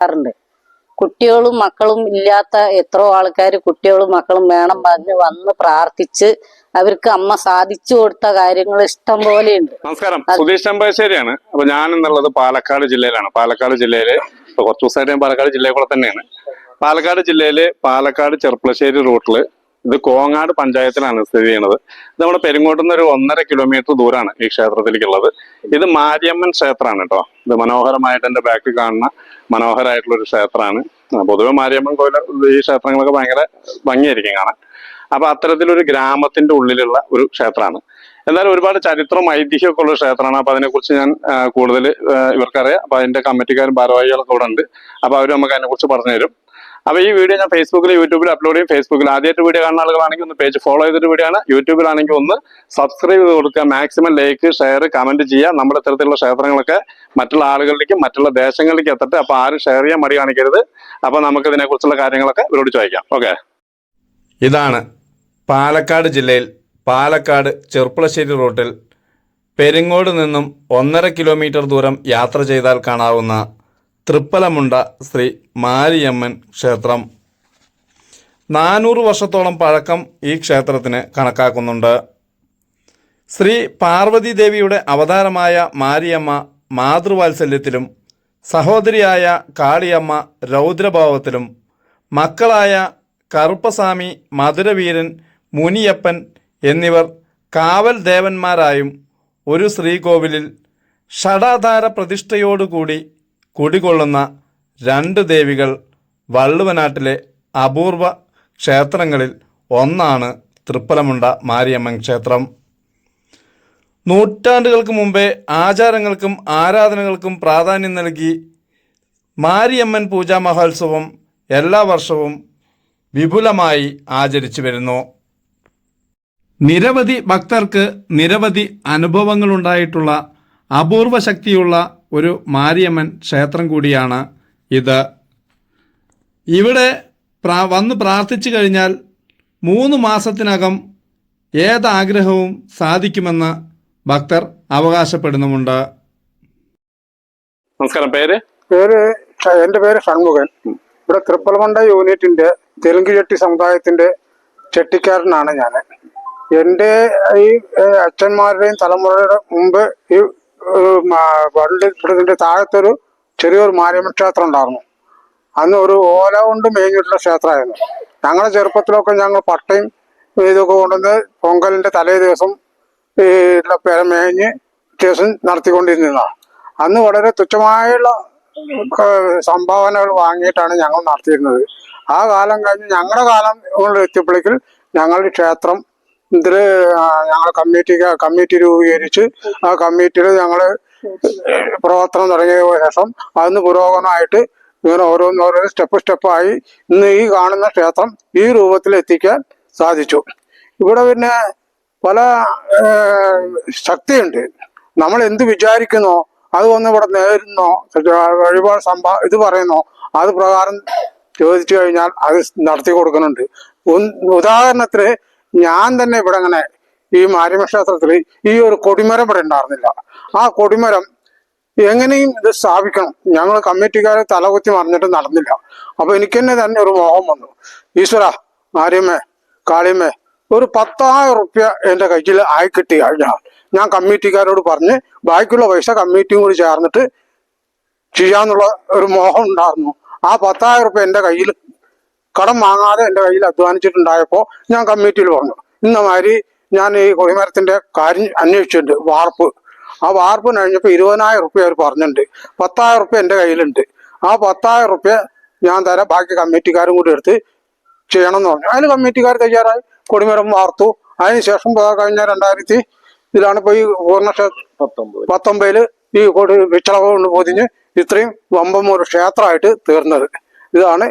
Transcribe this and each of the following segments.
പറയാറുണ്ട് കുട്ടികളും മക്കളും ഇല്ലാത്ത എത്രയോ ആൾക്കാർ കുട്ടികളും മക്കളും വേണം പറഞ്ഞ് വന്ന് പ്രാർത്ഥിച്ച് അവർക്ക് അമ്മ സാധിച്ചു കൊടുത്ത കാര്യങ്ങൾ ഇഷ്ടം പോലെയുണ്ട്. നമസ്കാരം. സുധീഷ് ചമ്പാശ്ശേരിയാണ് അപ്പൊ ഞാൻ എന്നുള്ളത് പാലക്കാട് ജില്ലയിലാണ്. പാലക്കാട് ജില്ലയിൽ ഇപ്പൊ കുറച്ച് ദിവസമായിട്ട് ഞാൻ പാലക്കാട് ജില്ലയിൽ കൂടെ തന്നെയാണ്. പാലക്കാട് ജില്ലയിലെ പാലക്കാട് ചെർപ്പളശ്ശേരി റൂട്ടിൽ ഇത് കോങ്ങാട് പഞ്ചായത്തിലാണ് സ്ഥിതി ചെയ്യുന്നത്. ഇത് നമ്മുടെ പെരുങ്ങോട്ട് നിന്ന് ഒരു ഒന്നര കിലോമീറ്റർ ദൂരമാണ് ഈ ക്ഷേത്രത്തിലേക്കുള്ളത്. ഇത് മാരിയമ്മൻ ക്ഷേത്രമാണ് കേട്ടോ. ഇത് മനോഹരമായിട്ട് എന്റെ ബാക്കിൽ കാണുന്ന മനോഹരമായിട്ടുള്ള ഒരു ക്ഷേത്രമാണ്. പൊതുവെ മാരിയമ്മൻ കോയില ഈ ക്ഷേത്രങ്ങളൊക്കെ ഭയങ്കര ഭംഗിയായിരിക്കും കാണാൻ. അപ്പൊ അത്തരത്തിലൊരു ഗ്രാമത്തിന്റെ ഉള്ളിലുള്ള ഒരു ക്ഷേത്രമാണ്. എന്നാലും ഒരുപാട് ചരിത്രവും ഐതിഹ്യമൊക്കെ ഉള്ള ക്ഷേത്രമാണ്. അപ്പൊ അതിനെക്കുറിച്ച് ഞാൻ കൂടുതൽ ഇവർക്കറിയാം. അപ്പൊ അതിന്റെ കമ്മിറ്റിക്കാരും ഭാരവാഹികളൊക്കെ ഇവിടെ ഉണ്ട്. അപ്പൊ അവർ നമുക്ക് അതിനെക്കുറിച്ച് പറഞ്ഞു തരും അപ്പൊ ഈ വീഡിയോ ഞാൻ ഫേസ്ബുക്കിൽ യൂട്യൂബിൽ അപ്ലോഡ് ചെയ്യും. ഫേസ്ബുക്കിൽ ആദ്യമായിട്ട് വീഡിയോ കാണുന്ന ആളുകളാണെങ്കിൽ ഒന്ന് പേജ് ഫോളോ ചെയ്തിട്ട് വീഡിയോ ആണ് യൂട്യൂബിലാണെങ്കിൽ ഒന്ന് സബ്സ്ക്രൈബ് ചെയ്ത് കൊടുക്കുക. മാക്സിമം ലൈക്ക് ഷെയർ കമന്റ് ചെയ്യുക. നമ്മുടെ ഇത്തരത്തിലുള്ള ക്ഷേത്രങ്ങളൊക്കെ മറ്റുള്ള ആളുകളിലേക്കും മറ്റുള്ള ദേശങ്ങളിലേക്ക് എത്തട്ടെ. അപ്പൊ ആരും ഷെയർ ചെയ്യാൻ മടി കാണിക്കരുത്. അപ്പൊ നമുക്ക് ഇതിനെക്കുറിച്ചുള്ള കാര്യങ്ങളൊക്കെ ഇവരോട് ചോദിക്കാം. ഓക്കെ ഇതാണ് പാലക്കാട് ജില്ലയിൽ പാലക്കാട് ചെർപ്പുളശ്ശേരി റൂട്ടിൽ പെരിങ്ങോട് നിന്നും ഒന്നര കിലോമീറ്റർ ദൂരം യാത്ര ചെയ്താൽ കാണാവുന്ന തൃപ്പലമുണ്ട ശ്രീ മാരിയമ്മൻ ക്ഷേത്രം. നാനൂറ് വർഷത്തോളം പഴക്കം ഈ ക്ഷേത്രത്തിന് കണക്കാക്കുന്നുണ്ട്. ശ്രീ പാർവതി ദേവിയുടെ അവതാരമായ മാരിയമ്മ മാതൃവാത്സല്യത്തിലും സഹോദരിയായ കാളിയമ്മ രൗദ്രഭാവത്തിലും മക്കളായ കറുപ്പസ്വാമി മധുരവീരൻ മുനിയപ്പൻ എന്നിവർ കാവൽ ദേവന്മാരായും ഒരു ശ്രീകോവിലിൽ ഷടാധാര പ്രതിഷ്ഠയോടുകൂടി കുടികൊള്ളുന്ന രണ്ട് ദേവികൾ വള്ളുവനാട്ടിലെ അപൂർവ ക്ഷേത്രങ്ങളിൽ ഒന്നാണ് തൃപ്പലമുണ്ട മാരിയമ്മൻ ക്ഷേത്രം. നൂറ്റാണ്ടുകൾക്ക് മുമ്പേ ആചാരങ്ങൾക്കും ആരാധനകൾക്കും പ്രാധാന്യം നൽകി മാരിയമ്മൻ പൂജാ മഹോത്സവം എല്ലാ വർഷവും വിപുലമായി ആചരിച്ചു വരുന്നു. നിരവധി ഭക്തർക്ക് നിരവധി അനുഭവങ്ങളുണ്ടായിട്ടുള്ള അപൂർവ ശക്തിയുള്ള ഒരു മാരിയമ്മൻ ക്ഷേത്രം കൂടിയാണ് ഇത്. ഇവിടെ പ്രാ വന്ന് പ്രാർത്ഥിച്ചു കഴിഞ്ഞാൽ മൂന്ന് മാസത്തിനകം ഏതാഗ്രഹവും സാധിക്കുമെന്ന് ഭക്തർ അവകാശപ്പെടുന്നുമുണ്ട്. നമസ്കാരം പേര്? പേര് എന്റെ എന്റെ പേര് ഷൺമുഖൻ. ഇവിടെ തൃപ്പലമണ്ട യൂണിറ്റിന്റെ തെലുങ്ക് ചെട്ടി സമുദായത്തിന്റെ ചെട്ടിക്കാരനാണ് ഞാൻ. എന്റെ ഈ അച്ഛന്മാരുടെയും തലമുറയുടെ മുമ്പ് ഈ പണ്ട് ഇവിടെ താഴത്തൊരു ചെറിയൊരു മാരിയമ്മ ക്ഷേത്രം ഉണ്ടായിരുന്നു. അന്ന് ഒരു ഓല കൊണ്ട് മേഞ്ഞിട്ടുള്ള ക്ഷേത്രമായിരുന്നു. ഞങ്ങളുടെ ചെറുപ്പത്തിലൊക്കെ ഞങ്ങൾ പട്ടയും ഇതൊക്കെ കൊണ്ടുവന്ന് പൊങ്കലിന്റെ തലേ ദിവസം ഈ പേര മേഞ്ഞ് ദിവസം നടത്തിക്കൊണ്ടിരുന്നതാണ് അന്ന് വളരെ തുച്ഛമായുള്ള സംഭാവനകൾ വാങ്ങിയിട്ടാണ് ഞങ്ങൾ നടത്തിയിരുന്നത്. ആ കാലം കഴിഞ്ഞ് ഞങ്ങളുടെ കാലം കൊണ്ട് എത്തിയപ്പോഴേക്കും ഞങ്ങളുടെ ക്ഷേത്രം ഇതിൽ ഞങ്ങൾ കമ്മിറ്റി കമ്മിറ്റി രൂപീകരിച്ച് ആ കമ്മിറ്റിയിൽ ഞങ്ങൾ പ്രവർത്തനം തുടങ്ങിയ ശേഷം അതിന് പുരോഗമനമായിട്ട് ഇങ്ങനെ ഓരോന്നോരോ സ്റ്റെപ്പ് സ്റ്റെപ്പായി ഇന്ന് ഈ കാണുന്ന ക്ഷേത്രം ഈ രൂപത്തിൽ എത്തിക്കാൻ സാധിച്ചു. ഇവിടെ പിന്നെ പല ശക്തിയുണ്ട്. നമ്മൾ എന്ത് വിചാരിക്കുന്നോ അത് വന്ന് ഇവിടെ നേരുന്നോ വഴിപാട് സംഭ ഇത് പറയുന്നോ അത് പ്രകാരം ചോദിച്ചു കഴിഞ്ഞാൽ അത് നടത്തി കൊടുക്കുന്നുണ്ട്. ഉദാഹരണത്തിന് ഞാൻ തന്നെ ഇവിടെ അങ്ങനെ ഈ മാരിമക്ഷേത്രത്തിൽ ഈ ഒരു കൊടിമരം ഇവിടെ ഉണ്ടായിരുന്നില്ല. ആ കൊടിമരം എങ്ങനെയും ഇത് സ്ഥാപിക്കണം. ഞങ്ങൾ കമ്മിറ്റിക്കാരെ തലകുത്തി മറിഞ്ഞിട്ട് നടന്നില്ല. അപ്പൊ എനിക്ക് തന്നെ തന്നെ ഒരു മോഹം വന്നു. ഈശ്വര മാരിയമ്മേ കാളിയമ്മേ ഒരു പത്തായിരം റുപ്യ എന്റെ കയ്യിൽ ആയി കിട്ടി. കഴിഞ്ഞാൽ ഞാൻ കമ്മിറ്റിക്കാരോട് പറഞ്ഞ് ബാക്കിയുള്ള പൈസ കമ്മിറ്റിയും കൂടി ചേർന്നിട്ട് ചെയ്യാന്നുള്ള ഒരു മോഹം ഉണ്ടായിരുന്നു. ആ പത്തായിരം റുപ്യ എന്റെ കയ്യിൽ കടം വാങ്ങാതെ എന്റെ കയ്യിൽ അധ്വാനിച്ചിട്ടുണ്ടായപ്പോൾ ഞാൻ കമ്മിറ്റിയിൽ പറഞ്ഞു ഇന്ന മാതിരി ഞാൻ ഈ കൊടിമരത്തിന്റെ കാര്യം അന്വേഷിച്ചിട്ടുണ്ട് വാർപ്പ്. ആ വാർപ്പ് കഴിഞ്ഞപ്പോൾ ഇരുപതിനായിരം റുപ്യ അവർ പറഞ്ഞിട്ടുണ്ട്. പത്തായിരം റുപ്യ എന്റെ കയ്യിലുണ്ട്. ആ പത്തായിരം റുപ്യ ഞാൻ തരാം ബാക്കി കമ്മിറ്റിക്കാരും കൂടി എടുത്ത് ചെയ്യണം എന്ന് പറഞ്ഞു. അതിന് കമ്മിറ്റിക്കാർ തയ്യാറായി. കൊടിമരം വാർത്തു. അതിനുശേഷം കഴിഞ്ഞ രണ്ടായിരത്തി ഇതിലാണ് ഇപ്പൊ ഈ പൂർണ പത്തൊമ്പതിൽ. ഈ കൊടി വിച്ചളവ് കൊണ്ട് പൊതിഞ്ഞ് ഇത്രയും വമ്പം ഒരു ക്ഷേത്രമായിട്ട് തീർന്നത്. ഇതാണ്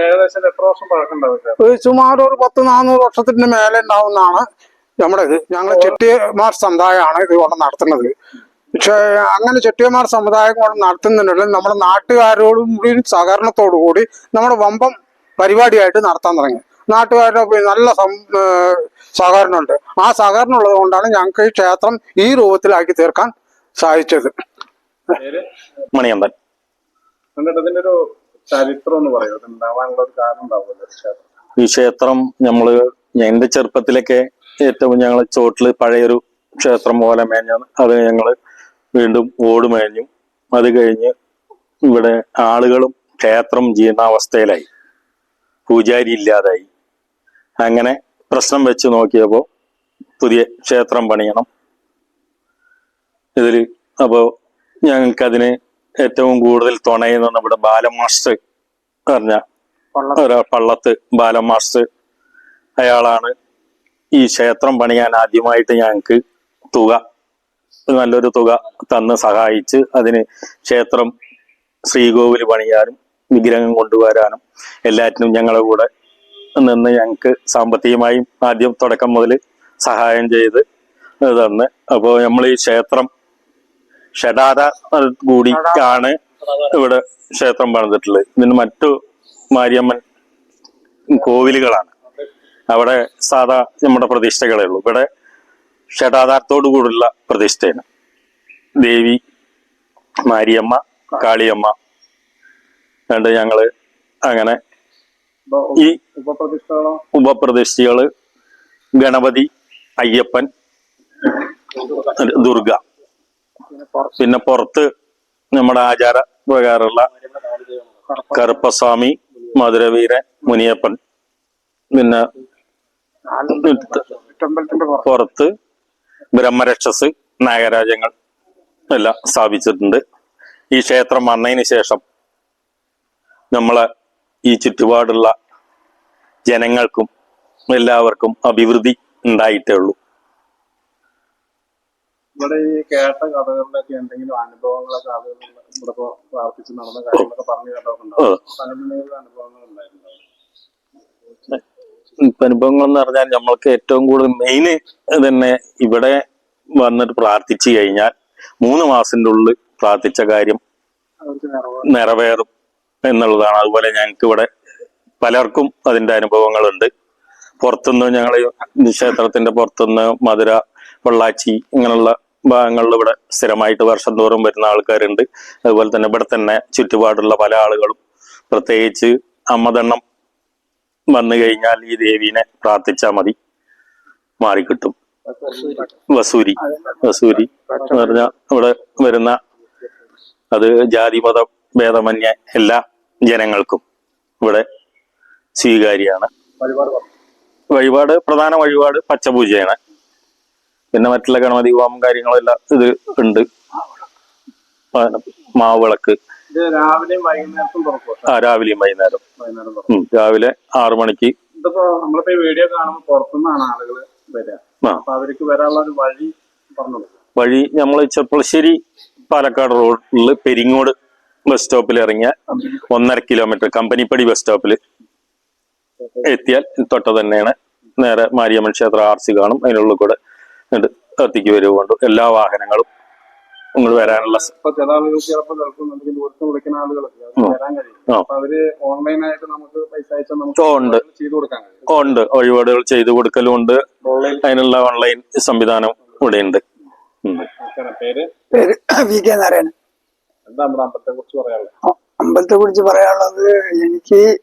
ഏകദേശം എത്ര വർഷം പഴക്കമുണ്ടാവും ഒരു സുമാർ ഒരു പത്ത് നാനൂറ് വർഷത്തിന്റെ മേലെ ഉണ്ടാവുന്നതാണ് നമ്മുടെ ഇത് ഞങ്ങൾ ചെട്ടിയമാർ സമുദായമാണ് ഇത് കൊണ്ട് നടത്തുന്നത്. പക്ഷേ അങ്ങനെ ചെട്ടിയമാർ സമുദായം കൊണ്ട് നടത്തുന്നുണ്ടെങ്കിൽ നമ്മുടെ നാട്ടുകാരോടും കൂടി സഹകരണത്തോടു കൂടി നമ്മുടെ വമ്പം പരിപാടിയായിട്ട് നടത്താൻ തുടങ്ങി. നാട്ടുകാരുടെ നല്ല സഹകരണമുണ്ട്. ആ സഹകരണം ഉള്ളത് കൊണ്ടാണ് ഞങ്ങൾക്ക് ഈ ക്ഷേത്രം ഈ രൂപത്തിലാക്കി തീർക്കാൻ സാധിച്ചത്. മണിയമ്പൻ എന്നിട്ട് ഇതിന്റെ ഒരു ചരിത്രം എന്ന് പറയും. അത് ഉണ്ടാവാനുള്ള ഒരു കാരണം ഉണ്ടാവുമല്ലോ ക്ഷേത്രം. ഈ ക്ഷേത്രം നമ്മൾ എന്റെ ചെറുപ്പത്തിലൊക്കെ ഏറ്റവും ഞങ്ങൾ ചോട്ടിൽ പഴയൊരു ക്ഷേത്രം പോലെ മേഞ്ഞാണ് അത് ഞങ്ങൾ വീണ്ടും ഓട് മേഞ്ഞു. അത് കഴിഞ്ഞ് ഇവിടെ ആളുകളും ക്ഷേത്രം ജീർണാവസ്ഥയിലായി പൂജാരി ഇല്ലാതായി. അങ്ങനെ പ്രശ്നം വെച്ച് നോക്കിയപ്പോ പുതിയ ക്ഷേത്രം പണിയണം. ഇതിൽ അപ്പോ ഞങ്ങൾക്കതിന് ഏറ്റവും കൂടുതൽ തുണയുന്ന നമ്മുടെ ബാലമാസ്റ്റർ പറഞ്ഞ ഒരാ പള്ളത്ത് ബാലമാസ്റ്റർ അയാളാണ്. ഈ ക്ഷേത്രം പണിയാൻ ആദ്യമായിട്ട് ഞങ്ങൾക്ക് തുക നല്ലൊരു തുക തന്ന് സഹായിച്ച് അതിന് ക്ഷേത്രം ശ്രീകോവിൽ പണിയാനും വിഗ്രഹം കൊണ്ടുവരാനും എല്ലാറ്റിനും ഞങ്ങളുടെ കൂടെ നിന്ന് ഞങ്ങൾക്ക് സാമ്പത്തികമായും ആദ്യം തുടക്കം മുതൽ സഹായം ചെയ്ത് തന്ന്. അപ്പോൾ നമ്മൾ ഈ ക്ഷേത്രം ഷഡാര കൂടി ആണ് ഇവിടെ ക്ഷേത്രം പണിതിട്ടുള്ളത്. ഇതിന് മറ്റു മാരിയമ്മൻ കോവിലുകളാണ്. അവിടെ സാധാ നമ്മുടെ പ്രതിഷ്ഠകളേ ഉള്ളൂ. ഇവിടെ ഷടാധാരത്തോടു കൂടിയുള്ള പ്രതിഷ്ഠയാണ്. ദേവി മാരിയമ്മ കാളിയമ്മ. രണ്ട് ഞങ്ങൾ അങ്ങനെ ഈ ഉപപ്രതിഷ്ഠകൾ ഗണപതി അയ്യപ്പൻ ദുർഗ. പിന്നെ പുറത്ത് നമ്മുടെ ആചാര പ്രകാരമുള്ള കറുപ്പസ്വാമി മധുരവീരൻ മുനിയപ്പൻ. പിന്നെ പുറത്ത്. ബ്രഹ്മരക്ഷസ് നാഗരാജങ്ങൾ എല്ലാം സ്ഥാപിച്ചിട്ടുണ്ട്. ഈ ക്ഷേത്രം വന്നതിന് ശേഷം നമ്മളെ ഈ ചുറ്റുപാടുള്ള ജനങ്ങൾക്കും എല്ലാവർക്കും അഭിവൃദ്ധി ഉണ്ടായിട്ടേ ഉള്ളൂ. ഇവിടെ ഈ കേട്ട കഥകളിലൊക്കെ എന്തെങ്കിലും അനുഭവങ്ങളൊക്കെ ആളുകൾ ഇവിടെ ഇപ്പോ പ്രാർത്ഥിച്ച് നടന്ന കാര്യങ്ങളൊക്കെ പറഞ്ഞു. പലതിനും അനുഭവങ്ങൾ അനുഭവങ്ങൾ എന്ന് പറഞ്ഞാൽ നമ്മൾക്ക് ഏറ്റവും കൂടുതൽ മെയിൻ തന്നെ ഇവിടെ വന്നിട്ട് പ്രാർത്ഥിച്ചു കഴിഞ്ഞാൽ മൂന്ന് മാസത്തിന്റെ ഉള്ളിൽ പ്രാർത്ഥിച്ച കാര്യം നിറവേറും. എന്നുള്ളതാണ്. അതുപോലെ ഞങ്ങൾക്ക് ഇവിടെ പലർക്കും അതിന്റെ അനുഭവങ്ങളുണ്ട്. പുറത്തുനിന്ന് ഞങ്ങൾ ക്ഷേത്രത്തിന്റെ പുറത്തുനിന്ന് മധുര പൊള്ളാച്ചി ഇങ്ങനെയുള്ള ഭാഗങ്ങളിൽ ഇവിടെ സ്ഥിരമായിട്ട് വർഷം തോറും വരുന്ന ആൾക്കാരുണ്ട്. അതുപോലെ തന്നെ ഇവിടെ തന്നെ ചുറ്റുപാടുള്ള പല ആളുകളും പ്രത്യേകിച്ച് അമ്മദണ്ണം വന്നു കഴിഞ്ഞാൽ ഈ ദേവീനെ പ്രാർത്ഥിച്ചാൽ മതി. മാറിക്കിട്ടും. വസൂരി. വസൂരി എന്ന് പറഞ്ഞാൽ ഇവിടെ വരുന്ന അത് ജാതി മത ഭേദമന്യ എല്ലാ ജനങ്ങൾക്കും ഇവിടെ സ്വീകാര്യാണ്. വഴിപാട് പ്രധാന വഴിപാട് പച്ചപൂജയാണ്. പിന്നെ മറ്റുള്ള ഗണപതി ഹോമം കാര്യങ്ങളെല്ലാം ഇത് ഉണ്ട്. മാവ് വിളക്ക്. ആ രാവിലെയും വൈകുന്നേരം. രാവിലെ ആറു മണിക്ക്. നമ്മളിപ്പോ ഈ വീഡിയോ കാണുമ്പോൾ പുറത്തുനിന്നാണ് ആളുകൾ വരിക. അപ്പൊ അവർക്ക് വരാനുള്ള ഒരു വഴി പറഞ്ഞു വഴി നമ്മൾ ചെപ്പളശ്ശേരി പാലക്കാട് റോഡിൽ പെരിങ്ങോട് ബസ് സ്റ്റോപ്പിൽ ഇറങ്ങിയ ഒന്നര കിലോമീറ്റർ കമ്പനിപ്പടി ബസ് സ്റ്റോപ്പിൽ എത്തിയാൽ തൊട്ട് തന്നെയാണ്. നേരെ മാരിയമ്മൻ ക്ഷേത്ര ആർ സി കാണും. അതിനുള്ളിൽ കൂടെ എത്തിക്ക് വരുകൊണ്ട് എല്ലാ വാഹനങ്ങളും നിങ്ങൾ വരാനുള്ള ചില ആളുകൾ ചിലപ്പോൾ കേൾക്കുന്നുണ്ടെങ്കിൽ ദൂരത്ത് വിളിക്കുന്ന ആളുകളൊക്കെ. വരാൻ കഴിയും. അവർ ഓൺലൈനായിട്ട് നമുക്ക് പൈസ അയച്ചാൽ നമുക്ക് ഉണ്ട്. ചെയ്തു കൊടുക്കാൻ കഴിയും. ഉണ്ട്. വഴിപാടുകൾ ചെയ്തു കൊടുക്കലും ഉണ്ട് ഓൺലൈൻ അതിനുള്ള ഓൺലൈൻ സംവിധാനം ഇവിടെ ഉണ്ട്. പേര്? പേര് വി കെ നാരായണൻ. എന്താ നമ്മുടെ അമ്പലത്തെ കുറിച്ച് പറയാനുള്ളത്? അമ്പലത്തെ കുറിച്ച് പറയാനുള്ളത് എനിക്ക്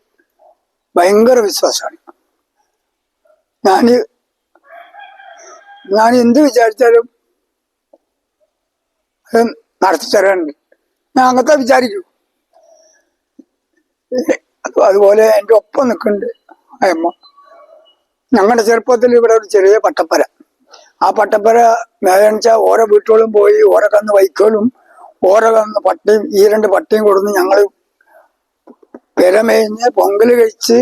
ഭയങ്കര വിശ്വാസമാണ്. ഞാൻ ഞാൻ എന്ത് വിചാരിച്ചാലും അത് നടത്തി തരാനുണ്ട് ഞാൻ അങ്ങനത്തെ വിചാരിക്കൂ. അതുപോലെ എന്റെ ഒപ്പം നിൽക്കുന്നുണ്ട് അയമ്മ ഞങ്ങളുടെ ചെറുപ്പത്തിൽ ഇവിടെ ഒരു ചെറിയ പട്ടപ്പര. ആ പട്ടപ്പര മേലണിച്ചാൽ ഓരോ വീട്ടുകളും പോയി ഓരോ കന്ന് വൈക്കോലും ഓരോ കന്ന് പട്ടിയും ഈ രണ്ട് പട്ടിയും കൊടുന്ന് ഞങ്ങൾ പെരമേഞ്ഞ് പൊങ്കൽ കഴിച്ച്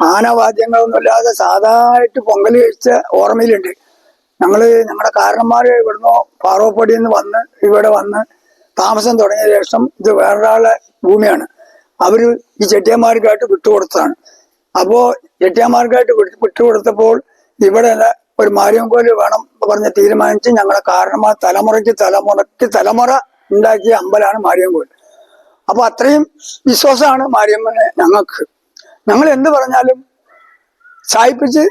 ആനവാദ്യങ്ങളൊന്നുമില്ലാതെ സാധാരണ പൊങ്കൽ കഴിച്ച ഓർമ്മയിലുണ്ട്. ഞങ്ങൾ ഞങ്ങളുടെ കാരണന്മാർ ഇവിടുന്ന് പാറോപ്പടിയിൽ നിന്ന് വന്ന് ഇവിടെ വന്ന് താമസം തുടങ്ങിയ ശേഷം ഇത് വേറൊരാളെ ഭൂമിയാണ്. അവർ ഈ ചെട്ടിയന്മാർക്കായിട്ട് വിട്ടുകൊടുത്തതാണ്. അപ്പോ ചെട്ടിയന്മാർക്കായിട്ട് വിട്ട് വിട്ടുകൊടുത്തപ്പോൾ ഇവിടെ ഒരു മാരിയംകോൽ വേണം പറഞ്ഞ് തീരുമാനിച്ച് ഞങ്ങളുടെ കാരണന്മാർ തലമുറയ്ക്ക് തലമുറയ്ക്ക് തലമുറ ഉണ്ടാക്കിയ അമ്പലമാണ് മാരിയംകോൽ അപ്പൊ അത്രയും വിശ്വാസമാണ് മാരിയമ്മനെ ഞങ്ങൾക്ക്. ഞങ്ങൾ എന്ത് പറഞ്ഞാലും സായിപ്പിച്ച്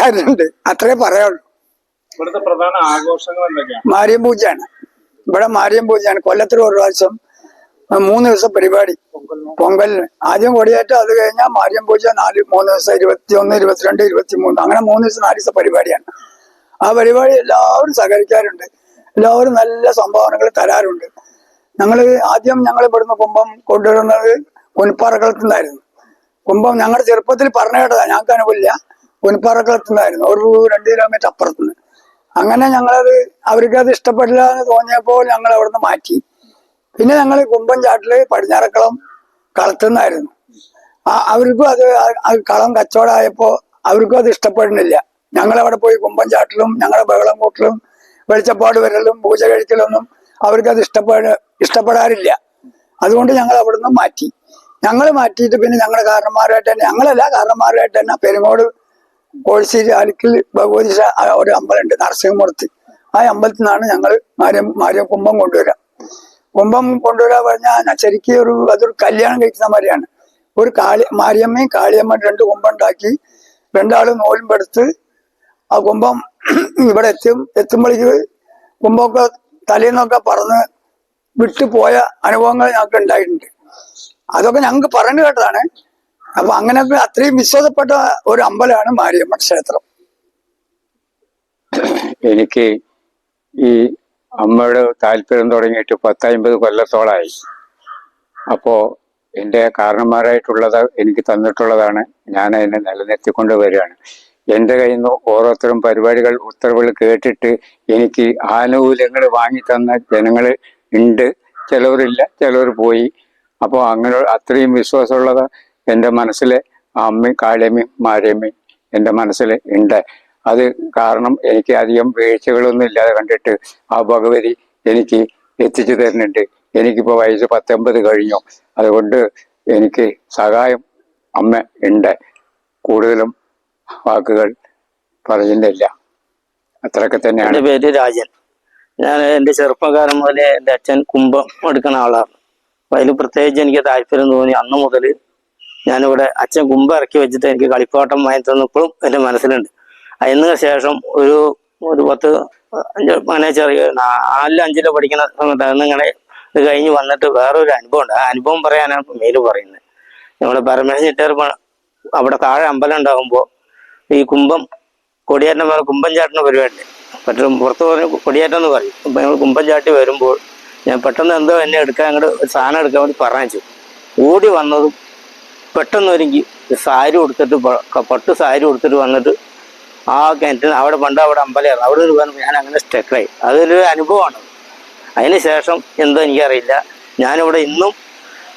തരുന്നുണ്ട് അത്രേ പറയാനുള്ളൂ. ഇവിടുത്തെ പ്രധാന ആഘോഷങ്ങൾ എന്തൊക്കെയാണ്? മാരിയം പൂജയാണ്. ഇവിടെ മാരിയം പൂജയാണ്. കൊല്ലത്തിൽ ഒരു പ്രാവശ്യം മൂന്ന് ദിവസം പരിപാടി. പൊങ്കലിന്. ആദ്യം കൊടിയേറ്റം അത് കഴിഞ്ഞാൽ മാരിയം പൂജ നാല് മൂന്ന് ദിവസം ഇരുപത്തി ഒന്ന് ഇരുപത്തിരണ്ട് ഇരുപത്തി മൂന്ന് അങ്ങനെ മൂന്ന് ദിവസം നാല് ദിവസം പരിപാടിയാണ്. ആ പരിപാടി എല്ലാവരും സഹകരിക്കാറുണ്ട്. എല്ലാവരും നല്ല സംഭാവനകൾ തരാറുണ്ട്. ഞങ്ങൾ ആദ്യം ഞങ്ങൾ ഇവിടുന്ന് കുമ്പം കൊണ്ടുവരുന്നത് കുനിപ്പാറക്കളത്തു നിന്നായിരുന്നു. കുമ്പം ഞങ്ങളുടെ ചെറുപ്പത്തിൽ പറഞ്ഞു കേട്ടതാണ് ഞങ്ങൾക്ക് അനുഭവമില്ല കുനിപ്പാറക്കളത്തു നിന്നായിരുന്നു. ഒരു രണ്ട് കിലോമീറ്റർ അപ്പുറത്തുനിന്ന്. അങ്ങനെ ഞങ്ങളത് അവർക്ക് അത് ഇഷ്ടപ്പെടില്ല എന്ന് തോന്നിയപ്പോൾ ഞങ്ങൾ അവിടുന്ന് മാറ്റി. പിന്നെ ഞങ്ങൾ കുമ്പം ചാട്ടിൽ പടിഞ്ഞാറക്കളം കളത്തുനിന്നായിരുന്നു അവർക്കും അത് കളം കച്ചവടമായപ്പോൾ അവർക്കും അത് ഇഷ്ടപ്പെടുന്നില്ല. ഞങ്ങളവിടെ പോയി കുമ്പം ചാട്ടിലും ഞങ്ങളുടെ ബഹളം കൂട്ടലും വെളിച്ചപ്പാട് വരലും പൂജ കഴിക്കലൊന്നും അവർക്കത് ഇഷ്ടപ്പെട ഇഷ്ടപ്പെടാറില്ല. അതുകൊണ്ട് ഞങ്ങൾ അവിടുന്ന് മാറ്റി. ഞങ്ങൾ മാറ്റിയിട്ട് പിന്നെ ഞങ്ങളുടെ കാരണന്മാരായിട്ട് തന്നെ ഞങ്ങളല്ല കാരണന്മാരായിട്ട് തന്നെ പെരുങ്ങോട് കോഴിശ്ശേരി ആലിക്കൽ ഭഗവതി ഒരു അമ്പലമുണ്ട് നരസിംഹമൂർത്തി. ആ അമ്പലത്തിൽ നിന്നാണ് ഞങ്ങൾ മാര്യം മാര്യം കുംഭം കൊണ്ടുവരാം. കുംഭം കൊണ്ടുവരാൻ പറഞ്ഞാൽ ശരിക്കും ഒരു അതൊരു കല്യാണം കഴിക്കുന്ന മാതിരിയാണ്. ഒരു കാളി മാരിയമ്മയും കാളിയമ്മ രണ്ട് കുംഭം ഉണ്ടാക്കി രണ്ടാളും നോലുമ്പെടുത്ത് ആ കുംഭം ഇവിടെ എത്തും എത്തുമ്പോഴേക്ക് കുംഭമൊക്കെ തലേന്നൊക്കെ പറന്ന് വിട്ടുപോയ അനുഭവങ്ങൾ ഞങ്ങൾക്ക് ഉണ്ടായിട്ടുണ്ട് അതൊക്കെ ഞങ്ങൾക്ക് പറഞ്ഞു കേട്ടതാണ്. അപ്പൊ അങ്ങനെ അത്രയും വിശ്വാസപ്പെട്ട ഒരു അമ്പലമാണ് മാരിയമ്മ ക്ഷേത്രം. എനിക്ക് ഈ അമ്മയുടെ താല്പര്യം തുടങ്ങിയിട്ട് പത്തമ്പത് കൊല്ലത്തോളായി. അപ്പോ എന്റെ കാരണന്മാരായിട്ടുള്ളത് എനിക്ക് തന്നിട്ടുള്ളതാണ്. ഞാൻ അതിനെ നിലനിർത്തിക്കൊണ്ട് വരികയാണ്. എന്റെ കയ്യിൽ നിന്ന് ഓരോരുത്തരും പരിപാടികൾ ഉത്തരവുകൾ കേട്ടിട്ട് എനിക്ക് ആനുകൂല്യങ്ങൾ വാങ്ങി തന്ന ജനങ്ങൾ ഉണ്ട്. ചിലവരില്ല ചിലവർ പോയി. അപ്പോൾ അങ്ങനെ അത്രയും വിശ്വാസമുള്ളത് എന്റെ മനസ്സിൽ അമ്മയും കാളിയമ്മയും മാരിയമ്മയും എന്റെ മനസ്സിൽ ഉണ്ട്. അത് കാരണം എനിക്ക് അധികം വീഴ്ചകളൊന്നും ഇല്ലാതെ കണ്ടിട്ട് ആ ഭഗവതി എനിക്ക് എത്തിച്ചു തരുന്നുണ്ട്. എനിക്കിപ്പോൾ വയസ്സ് പത്തൊമ്പത് കഴിഞ്ഞു. അതുകൊണ്ട് എനിക്ക് സഹായം അമ്മ ഉണ്ട്. കൂടുതലും വാക്കുകൾ പറയുന്നില്ല. അത്രയൊക്കെ തന്നെയാണ്. എന്റെ പേര് രാജൻ. ഞാൻ എന്റെ ചെറുപ്പകാലം മുതലേ എന്റെ അച്ഛൻ കുംഭം എടുക്കുന്ന ആളാണ്. അതിൽ പ്രത്യേകിച്ച് എനിക്ക് താല്പര്യം തോന്നി. അന്ന് മുതൽ ഞാനിവിടെ അച്ഛൻ കുമ്പ് ഇറക്കി വെച്ചിട്ട് എനിക്ക് കളിപ്പാട്ടം വാങ്ങി തന്നപ്പോഴും എന്റെ മനസ്സിലുണ്ട്. അതിന് ശേഷം ഒരു ഒരു പത്ത് അഞ്ച് അങ്ങനെ ചെറിയ നാലിലും അഞ്ചിലോ പഠിക്കുന്ന സമയത്ത് ഇങ്ങനെ ഇത് കഴിഞ്ഞ് വന്നിട്ട് വേറൊരു അനുഭവം ഉണ്ട് ആ അനുഭവം പറയാനാണ് മേൽ പറയുന്നത്. നമ്മുടെ പരമേശ്വരൻ ചിറ്റർ അവിടെ താഴെ അമ്പലം ഉണ്ടാകുമ്പോൾ ഈ കുംഭം കൊടിയേറ്റം പോലെ കുമ്പം ചാട്ടുന്ന പരിപാടി പറ്റും പുറത്ത് പറഞ്ഞ് കൊടിയേറ്റം എന്ന് പറയും. അപ്പൊ ഞങ്ങൾ കുമ്പം ചാട്ടി വരുമ്പോൾ ഞാൻ പെട്ടെന്ന് എന്തോ എന്നെ എടുക്കാൻ അങ്ങോട്ട് സാധനം എടുക്കാൻ വേണ്ടി പറഞ്ഞു ഓടി വന്നതും പെട്ടെന്ന് ഒരുങ്ങി സാരി കൊടുത്തിട്ട് പട്ട് സാരി കൊടുത്തിട്ട് വന്നിട്ട് ആ കിണറ്റിൽ അവിടെ പണ്ട് അവിടെ അമ്പലമായിരുന്നു അവിടെ ഒരു പറഞ്ഞു ഞാൻ അങ്ങനെ സ്റ്റക്കായി അതൊരു അനുഭവമാണ്. അതിന് ശേഷം എന്തോ എനിക്കറിയില്ല. ഞാനിവിടെ ഇന്നും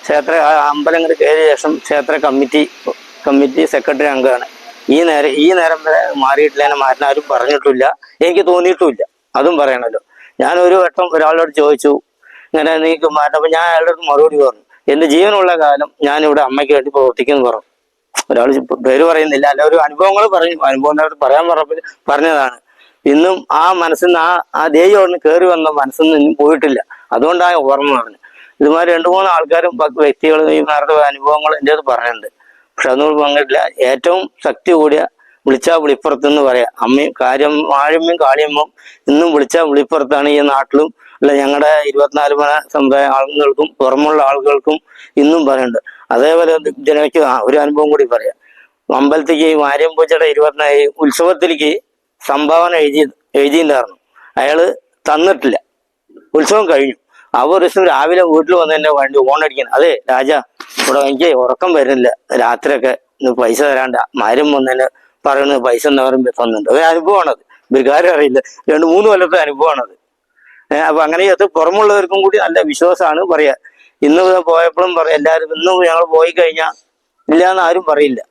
ക്ഷേത്ര അമ്പലങ്ങൾ കയറിയ ശേഷം ക്ഷേത്ര കമ്മിറ്റി കമ്മിറ്റി സെക്രട്ടറി അംഗമാണ്. ഈ നേരം ഈ നേരം വരെ മാറിയിട്ടില്ല എന്നെ മാറ്റാൻ ആരും പറഞ്ഞിട്ടില്ല. എനിക്ക് തോന്നിയിട്ടുമില്ല. അതും പറയണല്ലോ ഞാനൊരു വട്ടം ഒരാളോട് ചോദിച്ചു. ഇങ്ങനെ നീക്ക് മാറ്റം ഞാൻ അയാളുടെ മറുപടി പറഞ്ഞു. എന്റെ ജീവനുള്ള കാലം ഞാൻ ഇവിടെ അമ്മയ്ക്ക് വേണ്ടി പ്രവർത്തിക്കുന്നു പറഞ്ഞു. ഒരാൾ പേര് പറയുന്നില്ല. അല്ല ഒരു അനുഭവങ്ങൾ പറഞ്ഞു. അനുഭവം പറയാൻ പറഞ്ഞതാണ്. ഇന്നും ആ മനസ്സിൽ നിന്ന് ആ ആ ദേഹി അവിടെ കയറി വന്ന മനസ്സിൽ നിന്ന് ഇന്നും പോയിട്ടില്ല. അതുകൊണ്ടാണ് ഓർമ്മ പറഞ്ഞു ഇതുമാതിരി രണ്ടു മൂന്ന് ആൾക്കാരും വ്യക്തികളും ഈ നേരത്തെ അനുഭവങ്ങൾ എന്റെ അത് പറയുന്നുണ്ട്. പക്ഷെ അതൊന്നും പങ്കിട്ടില്ല ഏറ്റവും ശക്തി കൂടിയ വിളിച്ചാൽ വിളിപ്പുറത്ത് എന്ന് പറയാം. അമ്മയും കാര്യം ആഴമ്മയും കാളിയമ്മയും ഇന്നും വിളിച്ചാൽ വിളിപ്പുറത്താണ് ഈ നാട്ടിലും അല്ല ഞങ്ങളുടെ ഇരുപത്തിനാല് മന സമുദായ ആളുകൾക്കും പുറമുള്ള ആളുകൾക്കും ഇന്നും പറയുന്നുണ്ട്. അതേപോലെ ജനയ്ക്ക് ഒരു അനുഭവം കൂടി പറയാം. അമ്പലത്തിക്ക് ഈ പൂച്ചയുടെ ഇരുപത്തിനാല് ഉത്സവത്തിലേക്ക് സംഭാവന എഴുതി എഴുതിയിട്ടുണ്ടായിരുന്നു. അയാൾ തന്നിട്ടില്ല. ഉത്സവം കഴിഞ്ഞു. അവർ ദിവസം രാവിലെ വീട്ടിൽ വന്ന് എന്നെ വണ്ടി ഓണടിക്കണം അതെ രാജ ഇവിടെ എനിക്ക് ഉറക്കം വരുന്നില്ല. രാത്രിയൊക്കെ പൈസ തരാണ്ട മാര്യം വന്നതിന് പറയുന്നത് പൈസ എന്ന് പറയുമ്പോൾ തന്നിട്ടുണ്ട്. ഒരു അനുഭവമാണത്. ഇവർക്കാരും അറിയില്ല. രണ്ട് മൂന്ന് കൊല്ലത്തെ അനുഭവമാണത്. അപ്പൊ അങ്ങനെ അത് പുറമുള്ളവർക്കും കൂടി നല്ല വിശ്വാസമാണ് പറയാ. ഇന്ന് പോയപ്പോഴും പറയാം എല്ലാവരും ഇന്ന് ഞങ്ങൾ പോയി കഴിഞ്ഞാൽ ഇല്ലാന്ന് ആരും പറയില്ല.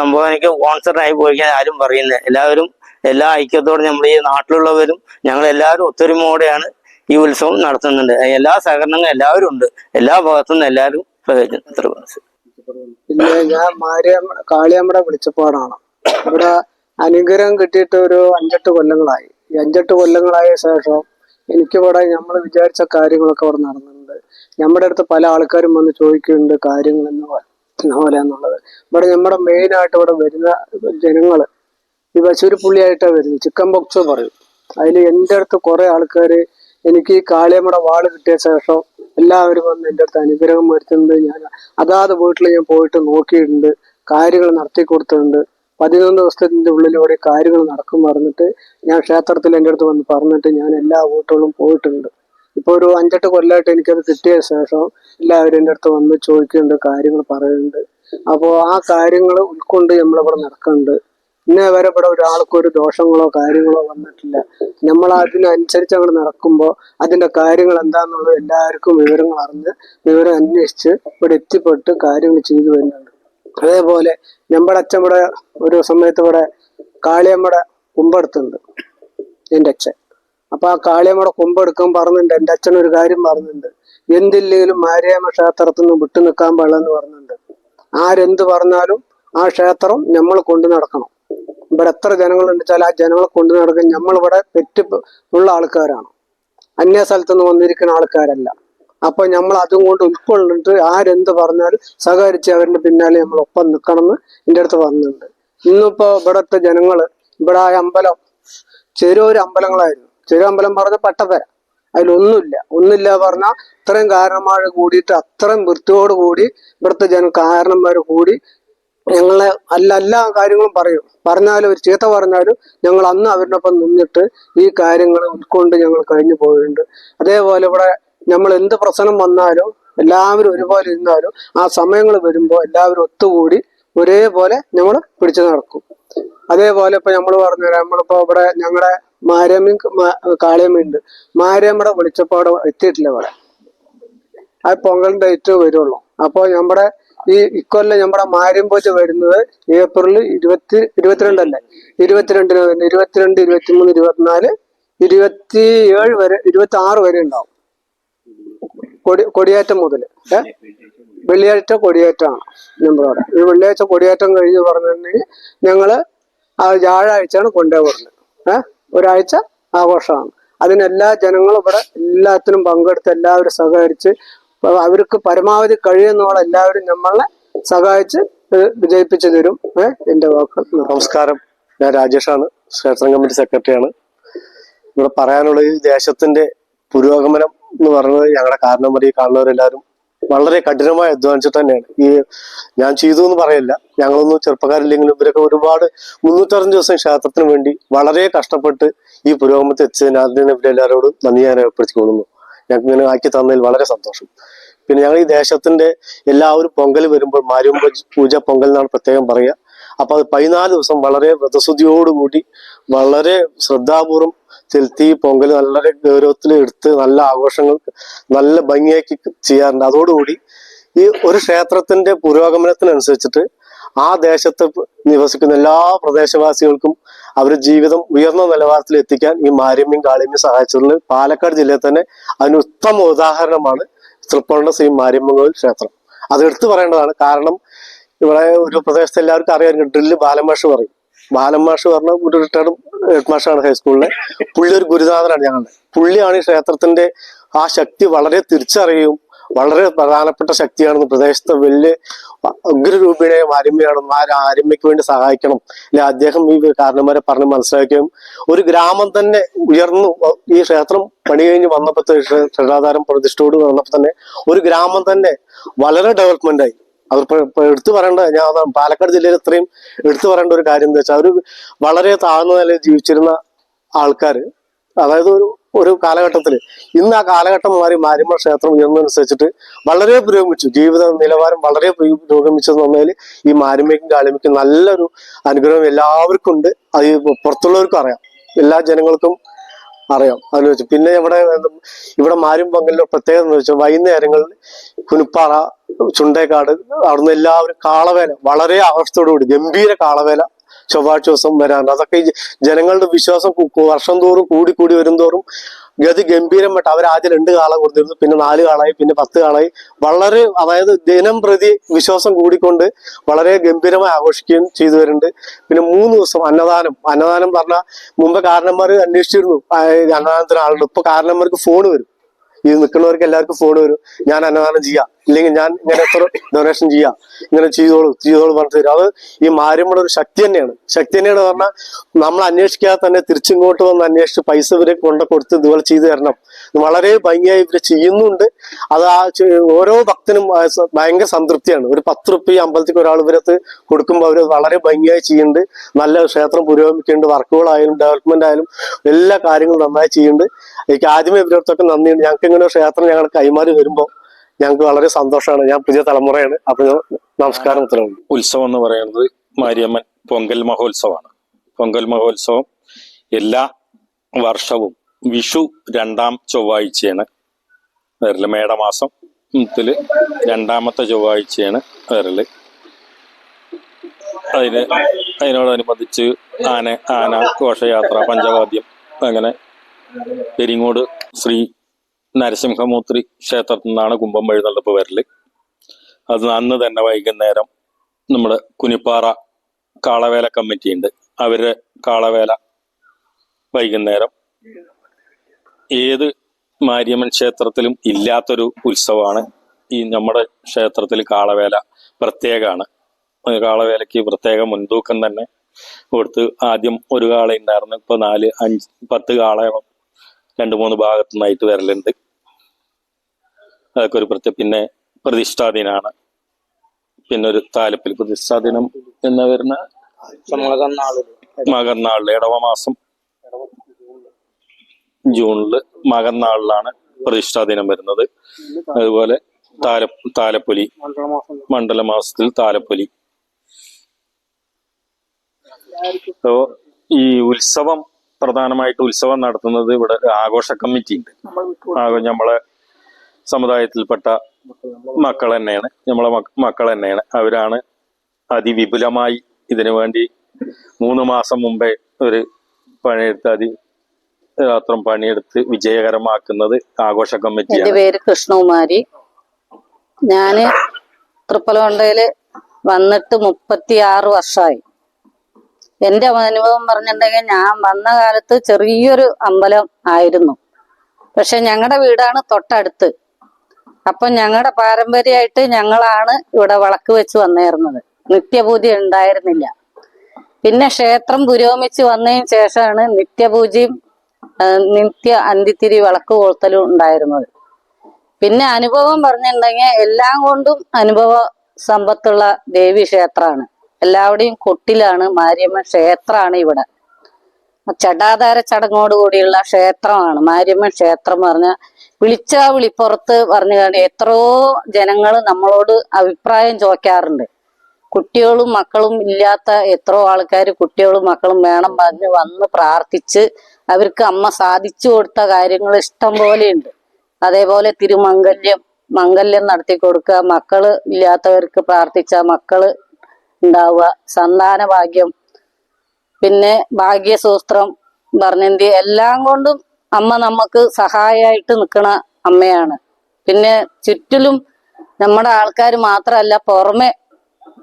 സംഭാവനയ്ക്ക് കോൺസെർട്ടായി പോയി കഴിഞ്ഞാൽ ആരും പറയുന്നില്ല എല്ലാവരും എല്ലാ ഐക്യത്തോടെ നമ്മൾ ഈ നാട്ടിലുള്ളവരും ഞങ്ങൾ എല്ലാവരും ഒത്തൊരുമയോടെയാണ് ഈ ഉത്സവം നടത്തുന്നുണ്ട്. എല്ലാ സഹകരണങ്ങളും എല്ലാവരും ഉണ്ട്. എല്ലാ ഭാഗത്തു നിന്നും എല്ലാവരും പിന്നെ ഞാൻ മാരിയമ്മ കാളിയമ്മയുടെ വിളിച്ചപ്പാടാണ്. ഇവിടെ അനുഗ്രഹം കിട്ടിയിട്ട് ഒരു അഞ്ചെട്ട് കൊല്ലങ്ങളായി. ഈ അഞ്ചെട്ട് കൊല്ലങ്ങളായ ശേഷം എനിക്കിവിടെ നമ്മൾ വിചാരിച്ച കാര്യങ്ങളൊക്കെ അവിടെ നടന്നിട്ടുണ്ട്. നമ്മുടെ അടുത്ത് പല ആൾക്കാരും വന്ന് ചോദിക്കുന്നുണ്ട് കാര്യങ്ങൾ എന്ന് പോലെ എന്നുള്ളത്. ഇവിടെ നമ്മുടെ മെയിൻ ആയിട്ട് ഇവിടെ വരുന്ന ജനങ്ങൾ ഈ വശൂര് പുള്ളിയായിട്ടാണ് വരുന്നത്. ചിക്കൻ ബോക്സ് പറയും. അതിൽ എന്റെ അടുത്ത് കുറെ ആൾക്കാർ എനിക്ക് ഈ കാളിയമ്മയുടെ വാൾ കിട്ടിയ ശേഷം എല്ലാവരും വന്ന് എന്റെ അടുത്ത് അനുഗ്രഹം വരുത്തുന്നത് ഞാൻ അതാത് വീട്ടിൽ ഞാൻ പോയിട്ട് നോക്കിയിട്ടുണ്ട്. കാര്യങ്ങൾ നടത്തി കൊടുത്തിട്ടുണ്ട്. പതിനൊന്ന് ദിവസത്തിന്റെ ഉള്ളിലൂടെ കാര്യങ്ങൾ നടക്കും പറഞ്ഞിട്ട് ഞാൻ ക്ഷേത്രത്തിൽ എന്റെ അടുത്ത് വന്ന് പറഞ്ഞിട്ട് ഞാൻ എല്ലാ വോട്ടുകളും പോയിട്ടുണ്ട്. ഇപ്പോൾ ഒരു അഞ്ചെട്ട് കൊല്ലമായിട്ട് എനിക്കത് കിട്ടിയ ശേഷം എല്ലാവരും എന്റെ അടുത്ത് വന്ന് ചോദിക്കുന്നുണ്ട് കാര്യങ്ങൾ പറയുന്നുണ്ട്. അപ്പോൾ ആ കാര്യങ്ങൾ ഉൾക്കൊണ്ട് നമ്മളിവിടെ നടക്കുന്നുണ്ട്. ഇന്നേ വരെ ഇവിടെ ഒരാൾക്കും ഒരു ദോഷങ്ങളോ കാര്യങ്ങളോ വന്നിട്ടില്ല. നമ്മൾ അതിനനുസരിച്ച് അങ്ങോട്ട് നടക്കുമ്പോൾ അതിന്റെ കാര്യങ്ങൾ എന്താണെന്നുള്ളത് എല്ലാവർക്കും വിവരങ്ങൾ അറിഞ്ഞ് വിവരം അന്വേഷിച്ച് ഇവിടെ എത്തിപ്പെട്ട് കാര്യങ്ങൾ ചെയ്തു വരുന്നുണ്ട്. അതേപോലെ നമ്മുടെ അച്ഛൻ ഇവിടെ ഒരു സമയത്ത് ഇവിടെ കാളിയമ്മയുടെ കുമ്പെടുത്തുണ്ട്. എന്റെ അച്ഛൻ. അപ്പൊ ആ കാളിയമ്മയുടെ കുമ്പെടുക്കാൻ പറഞ്ഞിട്ടുണ്ട്. എന്റെ അച്ഛൻ ഒരു കാര്യം പറഞ്ഞിട്ടുണ്ട്. എന്തില്ലെങ്കിലും മാരിയമ്മ ക്ഷേത്രത്തിൽ നിന്ന് വിട്ടു നിൽക്കാൻ പാടില്ലെന്ന് പറഞ്ഞിട്ടുണ്ട്. ആരെന്ത് പറഞ്ഞാലും ആ ക്ഷേത്രം നമ്മൾ കൊണ്ടു നടക്കണം. ഇവിടെ എത്ര ജനങ്ങളുണ്ട് വെച്ചാൽ ആ ജനങ്ങളെ കൊണ്ടു നടക്കാൻ നമ്മളിവിടെ പെറ്റ് ഉള്ള ആൾക്കാരാണ്. അന്യ സ്ഥലത്തുനിന്ന് വന്നിരിക്കുന്ന ആൾക്കാരല്ല. അപ്പൊ നമ്മൾ അതും കൊണ്ട് ഉൾക്കൊള്ളിട്ട് ആരെന്ത് പറഞ്ഞാലും സഹകരിച്ച് അവരുടെ പിന്നാലെ നമ്മൾ ഒപ്പം നിൽക്കണം എന്ന് എന്റെ അടുത്ത് പറഞ്ഞിട്ടുണ്ട്. ഇന്നിപ്പോ ഇവിടത്തെ ജനങ്ങൾ ഇവിടെ ആ അമ്പലം ചെറിയൊരു അമ്പലങ്ങളായിരുന്നു. ചെറിയ അമ്പലം പറഞ്ഞ പട്ടപ്പര. അതിലൊന്നുമില്ല. ഒന്നുമില്ല പറഞ്ഞാൽ ഇത്രയും കാരണന്മാർ കൂടിയിട്ട് അത്രയും വൃത്തിയോട് കൂടി ഇവിടുത്തെ ജന കാരണന്മാർ കൂടി ഞങ്ങളെ അല്ല എല്ലാ കാര്യങ്ങളും പറയും. പറഞ്ഞാലും ഒരു ചീത്ത പറഞ്ഞാലും ഞങ്ങൾ അന്ന് അവരുടെ ഒപ്പം നിന്നിട്ട് ഈ കാര്യങ്ങൾ ഉൾക്കൊണ്ട് ഞങ്ങൾ കഴിഞ്ഞു പോയിട്ടുണ്ട്. അതേപോലെ ഇവിടെ നമ്മൾ എന്ത് പ്രശ്നം വന്നാലും എല്ലാവരും ഒരുപോലെ ഇരുന്നാലും ആ സമയങ്ങൾ വരുമ്പോൾ എല്ലാവരും ഒത്തുകൂടി ഒരേപോലെ നമ്മൾ പിടിച്ചു നടക്കും. അതേപോലെ ഇപ്പൊ നമ്മൾ പറഞ്ഞുതരാം നമ്മളിപ്പോ ഇവിടെ ഞങ്ങളുടെ മാരമ്മ കാളിയമ്മയുണ്ട്. മാരമ്മയുടെ വെളിച്ചപ്പാട് എത്തിയിട്ടില്ല ഇവിടെ. ആ പൊങ്കലിന്റെ ഡേറ്റ് വരുള്ളൂ. അപ്പോൾ നമ്മുടെ ഈ ഇക്കൊല്ലം നമ്മുടെ മാര്യമ്പൂച്ച വരുന്നത് ഏപ്രിൽ ഇരുപത്തി ഇരുപത്തിരണ്ടല്ലേ? ഇരുപത്തിരണ്ടിന് വരുന്നത്. ഇരുപത്തിരണ്ട് ഇരുപത്തിമൂന്ന് ഇരുപത്തിനാല് ഇരുപത്തി ഏഴ് വരെ ഇരുപത്തി ആറ് വരെ ഉണ്ടാവും. കൊടി കൊടിയേറ്റം മുതൽ ഏ? വെള്ളിയാഴ്ച കൊടിയേറ്റമാണ് നമ്മളവിടെ ഈ വെള്ളിയാഴ്ച കൊടിയേറ്റം കഴിഞ്ഞ് പറഞ്ഞിട്ടുണ്ടെങ്കിൽ ഞങ്ങൾ ആ വ്യാഴാഴ്ചയാണ് കൊണ്ടുപോകുന്നത് ഏഹ് ഒരാഴ്ച ആഘോഷമാണ്. അതിനെല്ലാ ജനങ്ങളും ഇവിടെ എല്ലാത്തിനും പങ്കെടുത്ത് എല്ലാവരും സഹകരിച്ച് അവർക്ക് പരമാവധി കഴിയുന്നോളം എല്ലാവരും നമ്മളെ സഹായിച്ച് വിജയിപ്പിച്ചു തരും. ഏഹ് എന്റെ വാക്കുകൾ നമസ്കാരം. ഞാൻ രാജേഷാണ്. ക്ഷേത്രം കമ്മിറ്റി സെക്രട്ടറിയാണ്. ഇവിടെ പറയാനുള്ളത് ദേശത്തിന്റെ പുരോഗമനം എന്ന് പറയുന്നത് ഞങ്ങളുടെ കാരണവരി കാണുന്നവരെല്ലാവരും വളരെ കഠിനമായി അധ്വാനിച്ചിട്ട് തന്നെയാണ്. ഈ ഞാൻ ചെയ്തു എന്ന് പറയില്ല. ഞങ്ങളൊന്നും ചെറുപ്പക്കാരില്ലെങ്കിലും ഇവരൊക്കെ ഒരുപാട് മുന്നൂറ്ററഞ്ച് ദിവസം ക്ഷേത്രത്തിന് വേണ്ടി വളരെ കഷ്ടപ്പെട്ട് ഈ പുരോഗമനത്തിൽ എത്തിയതിന് അതിന് ഇവരെല്ലാവരോടും നന്ദി ഞാൻ ഏർപ്പെടുത്തിക്കൊള്ളുന്നു ഞങ്ങൾക്ക് ഇങ്ങനെ ആക്കി തന്നതിൽ വളരെ സന്തോഷം. പിന്നെ ഞങ്ങൾ ഈ ദേശത്തിന്റെ എല്ലാവരും പൊങ്കൽ വരുമ്പോൾ മാരിയമ്പ പൂജ പൊങ്കൽ എന്നാണ് പ്രത്യേകം പറയുക. അപ്പൊ അത് പതിനാല് ദിവസം വളരെ വ്രതശുദ്ധിയോടുകൂടി വളരെ ശ്രദ്ധാപൂർവം ചെലുത്തി പൊങ്കൽ വളരെ ഗൗരവത്തിൽ എടുത്ത് നല്ല ആഘോഷങ്ങൾ നല്ല ഭംഗിയാക്കി ചെയ്യാറുണ്ട്. അതോടുകൂടി ഈ ഒരു ക്ഷേത്രത്തിന്റെ പുരോഗമനത്തിനനുസരിച്ചിട്ട് ആ ദേശത്ത് നിവസിക്കുന്ന എല്ലാ പ്രദേശവാസികൾക്കും അവരുടെ ജീവിതം ഉയർന്ന നിലവാരത്തിൽ എത്തിക്കാൻ ഈ മാര്യമ്മയും കാളിയമ്മയും സഹായിച്ചതിൽ പാലക്കാട് ജില്ലയിൽ തന്നെ അതിന് ഉത്തമ ഉദാഹരണമാണ് തൃപ്പൂണിന്റെ ശ്രീ മാര്യമ്മങ്കോയിൽ ക്ഷേത്രം. അത് എടുത്തു പറയേണ്ടതാണ്. കാരണം ഇവിടെ ഒരു പ്രദേശത്ത് എല്ലാവർക്കും അറിയാം ഡ്രില്ല് ബാലമേഷ് പറയും. ബാലമാഷ് പറഞ്ഞ ഒരു റിട്ടയർഡ് ഹെഡ് മാഷാണ് ഹൈസ്കൂളിലെ. പുള്ളി ഒരു ഗുരുനാഥനാണ് ഞങ്ങളുടെ. പുള്ളിയാണ് ഈ ക്ഷേത്രത്തിന്റെ ആ ശക്തി വളരെ തിരിച്ചറിയും വളരെ പ്രധാനപ്പെട്ട ശക്തിയാണെന്ന് പ്രദേശത്തെ വലിയ ഉഗ്രരൂപിണിയായ ആര്യമ്മയാണെന്നും ആ ആരുമയ്ക്ക് വേണ്ടി സഹായിക്കണം. അല്ലെ അദ്ദേഹം ഈ കാരണന്മാരെ പറഞ്ഞ് മനസ്സിലാക്കുകയും ഒരു ഗ്രാമം തന്നെ ഉയർന്നു ഈ ക്ഷേത്രം പണി കഴിഞ്ഞ് വന്നപ്പോഴത്തെ ക്ഷേത്രാധാരം പ്രതിഷ്ഠയോട് വന്നപ്പോൾ തന്നെ ഒരു ഗ്രാമം തന്നെ വളരെ ഡെവലപ്മെന്റ് ആയി. ഇപ്പൊ എടുത്തു പറയേണ്ട ഞാൻ പാലക്കാട് ജില്ലയിൽ ഇത്രയും എടുത്തു പറയേണ്ട ഒരു കാര്യം എന്താ വെച്ചാൽ അവർ വളരെ താഴ്ന്ന നിലയിൽ ജീവിച്ചിരുന്ന ആൾക്കാർ അതായത് ഒരു ഒരു കാലഘട്ടത്തിൽ ഇന്ന് ആ കാലഘട്ടം മാറി മാരിമ്മ ക്ഷേത്രം ഉയർന്നതനുസരിച്ചിട്ട് വളരെ പുരോഗമിച്ചു. ജീവിത നിലവാരം വളരെ പുരോ- പുരോഗമിച്ചെന്ന് പറഞ്ഞാൽ ഈ മാരിമ്മയ്ക്കും കാളിമയ്ക്കും നല്ലൊരു അനുഗ്രഹം എല്ലാവർക്കും ഉണ്ട് അത് പുറത്തുള്ളവർക്കും അറിയാം. എല്ലാ ജനങ്ങൾക്കും അറിയാം അതിന് വെച്ച് പിന്നെ ഇവിടെ ഇവിടെ മാരും പങ്കലിലെ പ്രത്യേകത എന്ന് വെച്ചാൽ വൈകുന്നേരങ്ങളിൽ കുനിപ്പാറ ചുണ്ടേക്കാട് അവിടുന്ന് എല്ലാവരും കാളവേല വളരെ ആഘോഷത്തോടു കൂടി ഗംഭീര കാളവേല ചൊവ്വാഴ്ച ദിവസം വരാറുണ്ട്. അതൊക്കെ ജനങ്ങളുടെ വിശ്വാസം വർഷം തോറും കൂടി കൂടി വരുംതോറും ഗതി ഗംഭീരമായിട്ട് അവർ ആദ്യം രണ്ട് കാള കൊടുത്തിരുന്നു പിന്നെ നാല് കാളായി പിന്നെ പത്ത് കാളായി. വളരെ അതായത് ദിനം പ്രതി വിശ്വാസം കൂടിക്കൊണ്ട് വളരെ ഗംഭീരമായി ആഘോഷിക്കുകയും ചെയ്തു വരുന്നുണ്ട്. പിന്നെ മൂന്ന് ദിവസം അന്നദാനം. അന്നദാനം പറഞ്ഞാൽ മുമ്പ് കാരണന്മാർ അന്വേഷിച്ചിരുന്നു. അന്നദാനത്തിന് ആളുകൾ ഇപ്പൊ കാരണന്മാർക്ക് ഫോൺ വരും. ഇത് നിൽക്കുന്നവർക്ക് എല്ലാവർക്കും ഫോൺ വരും. ഞാൻ അന്നദാനം ചെയ്യാം. ഇല്ലെങ്കിൽ ഞാൻ ഇങ്ങനെ എത്ര ഡൊണേഷൻ ചെയ്യാം? ഇങ്ങനെ ചെയ്തോളൂ ചെയ്തോളൂ പറഞ്ഞു തരും അത് ഈ മാര്യമ്മയുടെ ഒരു ശക്തി തന്നെയാണ്. ശക്തി തന്നെയാണ് പറഞ്ഞാൽ നമ്മൾ അന്വേഷിക്കാതെ തന്നെ തിരിച്ചിങ്ങോട്ട് വന്ന് അന്വേഷിച്ച് പൈസ ഇവരെ കൊണ്ട് കൊടുത്ത് ഇതുപോലെ ചെയ്തു തരണം. വളരെ ഭംഗിയായി ഇവർ ചെയ്യുന്നുണ്ട്. അത് ആ ഓരോ ഭക്തനും ഭയങ്കര സംതൃപ്തിയാണ്. ഒരു പത്ത് റുപ്യ അമ്പലത്തിക്ക് ഒരാൾ ഇവരത്ത് കൊടുക്കുമ്പോൾ അവർ വളരെ ഭംഗിയായി ചെയ്യുന്നുണ്ട്. നല്ല ക്ഷേത്രം പുരോഗമിക്കുന്നുണ്ട്. വർക്കുകളായാലും ഡെവലപ്മെന്റ് ആയാലും എല്ലാ കാര്യങ്ങളും നന്നായി ചെയ്യുന്നുണ്ട്. എനിക്ക് ആദ്യമേ ഇവരടുത്തൊക്കെ നന്ദിയുണ്ട്. ഞങ്ങൾക്ക് ഇങ്ങനെ ക്ഷേത്രം ഞങ്ങൾ കൈമാറി വരുമ്പോൾ ഞങ്ങൾക്ക് വളരെ സന്തോഷമാണ്. ഞാൻ പുതിയ തലമുറയാണ്. അപ്പൊ നമസ്കാരം ഉത്തരവുണ്ട് ഉത്സവം എന്ന് പറയുന്നത് മാരിയമ്മൻ പൊങ്കൽ മഹോത്സവമാണ്. പൊങ്കൽ മഹോത്സവം എല്ലാ വർഷവും വിഷു രണ്ടാം ചൊവ്വാഴ്ചയാണ്. വരൽ മേടമാസം ത്തിൽ രണ്ടാമത്തെ ചൊവ്വാഴ്ചയാണ് വരൽ അതിന് അതിനോടനുബന്ധിച്ച് ആന ആന ഘോഷയാത്ര പഞ്ചവാദ്യം അങ്ങനെ പെരിങ്ങോട് ശ്രീ നരസിംഹമൂർത്തി ക്ഷേത്രത്തിൽ നിന്നാണ് കുംഭം എഴുന്നള്ളപ്പ് വരൽ. അത് അന്ന് തന്നെ വൈകുന്നേരം നമ്മുടെ കുനിപ്പാറ കാളവേല കമ്മിറ്റി ഉണ്ട്. അവരുടെ കാളവേല വൈകുന്നേരം ഏത് മാരിയമ്മൻ ക്ഷേത്രത്തിലും ഇല്ലാത്തൊരു ഉത്സവമാണ്. ഈ നമ്മുടെ ക്ഷേത്രത്തിൽ കാളവേല പ്രത്യേകമാണ്. കാളവേലയ്ക്ക് പ്രത്യേക മുൻതൂക്കം തന്നെ കൊടുത്ത് ആദ്യം ഒരു കാള ഉണ്ടായിരുന്നു. ഇപ്പൊ നാല് അഞ്ച് പത്ത് കാളയോളം രണ്ട് മൂന്ന് ഭാഗത്തു നിന്നായിട്ട് വരലുണ്ട്. അതൊക്കെ ഒരു പ്രത്യേക പിന്നെ പ്രതിഷ്ഠാദിനാണ് പിന്നെ ഒരു താലപ്പിൽ പ്രതിഷ്ഠാദിനം എന്ന് വരുന്ന മകന്നാളിൽ ഇടവമാസം ജൂണിൽ മകന്നാളിലാണ് പ്രതിഷ്ഠാദിനം വരുന്നത്. അതുപോലെ താല താലപ്പൊലി മണ്ഡലമാസത്തിൽ താലപ്പൊലി. അപ്പോ ഈ ഉത്സവം പ്രധാനമായിട്ട് ഉത്സവം നടത്തുന്നത് ഇവിടെ ആഘോഷ കമ്മിറ്റി ഉണ്ട്. നമ്മളെ സമുദായത്തിൽപ്പെട്ട മക്കൾ തന്നെയാണ്. നമ്മളെ മക്കൾ തന്നെയാണ്. അവരാണ് അതിവിപുലമായി ഇതിനു വേണ്ടി മൂന്ന് മാസം മുമ്പേ ഒരു പണിയെടുത്ത് അതി രാത്രം പണിയെടുത്ത് വിജയകരമാക്കുന്നത് ആഘോഷ കമ്മിറ്റി എന്റെ പേര് കൃഷ്ണകുമാരി. ഞാൻ തൃപ്പലകൊണ്ടയിൽ വന്നിട്ട് മുപ്പത്തി ആറ് വർഷമായി. എന്റെ അനുഭവം പറഞ്ഞിട്ടുണ്ടെങ്കിൽ ഞാൻ വന്ന കാലത്ത് ചെറിയൊരു അമ്പലം ആയിരുന്നു. പക്ഷെ ഞങ്ങളുടെ വീടാണ് തൊട്ടടുത്ത്. അപ്പൊ ഞങ്ങളുടെ പാരമ്പര്യമായിട്ട് ഞങ്ങളാണ് ഇവിടെ വിളക്ക് വെച്ച് വന്നേർന്നത്. നിത്യപൂജ ഉണ്ടായിരുന്നില്ല. പിന്നെ ക്ഷേത്രം പുരോഗമിച്ച് വന്നതിന് ശേഷമാണ് നിത്യപൂജയും നിത്യ അന്തിത്തിരി വിളക്ക് കൊളുത്തലും ഉണ്ടായിരുന്നത്. പിന്നെ അനുഭവം പറഞ്ഞിട്ടുണ്ടെങ്കിൽ എല്ലാം കൊണ്ടും അനുഭവ സമ്പത്തുള്ള ദേവി ക്ഷേത്രമാണ് എല്ലാവരുടെയും കൊട്ടിലാണ് മാരിയമ്മ ക്ഷേത്രമാണ് ഇവിടെ. ചടാധാര ചടങ്ങോട് കൂടിയുള്ള ക്ഷേത്രമാണ്. മാരിയമ്മ ക്ഷേത്രം പറഞ്ഞ വിളിച്ചാ വിളിപ്പുറത്ത് പറഞ്ഞു കഴിഞ്ഞാൽ എത്രയോ ജനങ്ങൾ നമ്മളോട് അഭിപ്രായം ചോദിക്കാറുണ്ട്. കുട്ടികളും മക്കളും ഇല്ലാത്ത എത്രയോ ആൾക്കാർ കുട്ടികളും മക്കളും വേണം പറഞ്ഞ് വന്ന് പ്രാർത്ഥിച്ച് അവർക്ക് അമ്മ സാധിച്ചു കൊടുത്ത കാര്യങ്ങൾ ഇഷ്ടം പോലെയുണ്ട്. അതേപോലെ തിരുമംഗല്യം മംഗല്യം നടത്തി കൊടുക്കുക മക്കൾ ഇല്ലാത്തവർക്ക് പ്രാർത്ഥിച്ച മക്കൾ ഉണ്ടാവുക. സന്താന ഭാഗ്യം. പിന്നെ ഭാഗ്യസൂത്രം പറഞ്ഞന്തി എല്ലാം കൊണ്ടും അമ്മ നമുക്ക് സഹായമായിട്ട് നിൽക്കണ അമ്മയാണ്. പിന്നെ ചുറ്റിലും നമ്മുടെ ആൾക്കാർ മാത്രമല്ല പുറമെ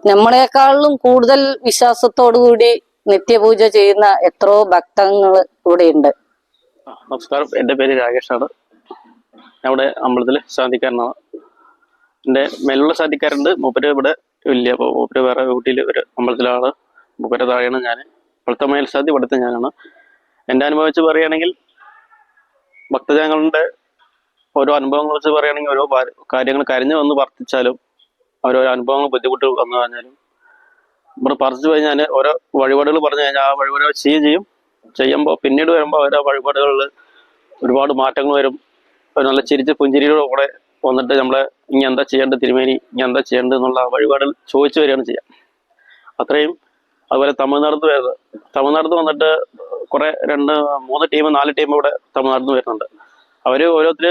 നമ്മളെക്കാളിലും കൂടുതൽ വിശ്വാസത്തോടു കൂടി നിത്യപൂജ ചെയ്യുന്ന എത്രയോ ഭക്തങ്ങൾ ഇവിടെയുണ്ട്. നമസ്കാരം. എന്റെ പേര് രാകേഷാണ്. ഞാൻ ഇവിടെ അമ്പലത്തിലെ ശാന്തിക്കാരനാണ് എന്റെ മേലുള്ള ശാന്തിക്കാരുണ്ട് മൂപ്പര് ഇവിടെ അപ്പോൾ മൂപ്പര് വേറെ ഊട്ടിയിൽ ഒരു അമ്പലത്തിലാണ് മൂപ്പര് താഴെയാണ് ഞാൻ ഇപ്പോഴത്തെ മേൽശാന്തി ഇവിടുത്തെ ഞാനാണ്. എന്റെ അനുഭവം വെച്ച് പറയുകയാണെങ്കിൽ ഭക്തജനങ്ങളുടെ ഓരോ അനുഭവങ്ങൾ വെച്ച് പറയുകയാണെങ്കിൽ ഓരോ കാര്യങ്ങൾ കരഞ്ഞു വന്ന് വർത്തിച്ചാലും ഓരോരോ അനുഭവങ്ങൾ ബുദ്ധിമുട്ട് വന്നു കഴിഞ്ഞാലും നമ്മൾ പറിച്ചു കഴിഞ്ഞാൽ ഓരോ വഴിപാടുകൾ പറഞ്ഞു കഴിഞ്ഞാൽ ആ വഴിപാടുകൾ ചെയ്യുകയും ചെയ്യും. ചെയ്യുമ്പോൾ പിന്നീട് വരുമ്പോൾ ഓരോ വഴിപാടുകളിൽ ഒരുപാട് മാറ്റങ്ങൾ വരും. ഒരു നല്ല ചിരിച്ച് പുഞ്ചിരിയുടെ കൂടെ വന്നിട്ട് നമ്മളെ ഇനി എന്താ ചെയ്യേണ്ടത് തിരുമേനി ഇനി എന്താ ചെയ്യേണ്ടത് എന്നുള്ള വഴിപാടുകൾ ചോദിച്ചു വരികയാണ് ചെയ്യുക അത്രയും അതുപോലെ തമിഴ്നാട് വരുന്നത്. തമിഴ്നാട് വന്നിട്ട് കുറെ രണ്ട് മൂന്ന് ടീം നാല് ടീം ഇവിടെ തമിഴ്നാട് വരുന്നുണ്ട്. അവർ ഓരോരുത്തർ